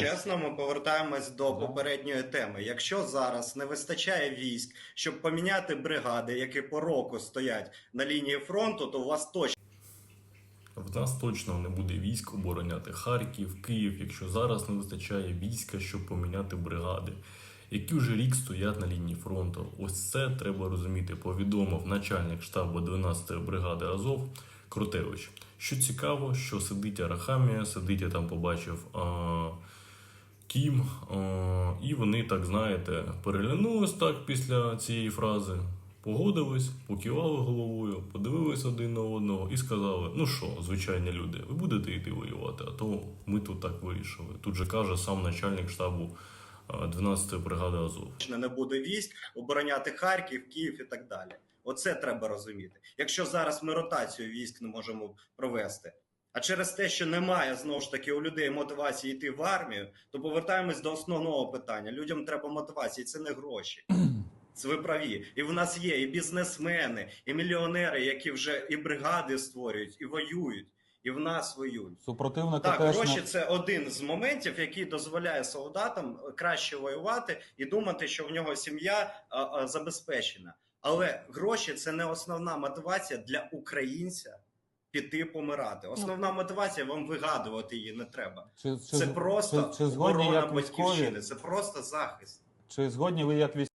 чесно, ми повертаємось до попередньої теми. Якщо зараз не вистачає військ, щоб поміняти бригади, які по року стоять на лінії фронту, то у вас точно В нас точно не буде військ обороняти Харків, Київ, якщо зараз не вистачає війська, щоб поміняти бригади, які вже рік стоять на лінії фронту. Ось це треба розуміти. Повідомив начальник штабу 12-ї бригади Азов Крутевич. Що цікаво, що сидить Арахамія, сидить, я там побачив а, Кім, і вони так знаєте переглянулись так після цієї фрази. Погодились, покивали головою, подивились один на одного і сказали: ну що, звичайні люди, ви будете йти воювати, а то ми тут так вирішили. Тут же каже сам начальник штабу а, 12-ї бригади Азов. не буде військ обороняти Харків, Київ і так далі. Оце треба розуміти. Якщо зараз ми ротацію військ не можемо провести. А через те, що немає знову ж таки у людей мотивації йти в армію, то повертаємось до основного питання. Людям треба мотивація, це не гроші. Це ви праві. І в нас є і бізнесмени, і мільйонери, які вже і бригади створюють, і воюють, і в нас воюють. Супротивника Так, теж гроші не- це один з моментів, який дозволяє солдатам краще воювати і думати, що в нього сім'я а, а, забезпечена. Але гроші це не основна мотивація для українця піти помирати. Основна мотивація вам вигадувати її не треба. чи, чи, Це просто чи, чи згодні як військові, батьківщини, це просто захист. чи згодні ви як військові?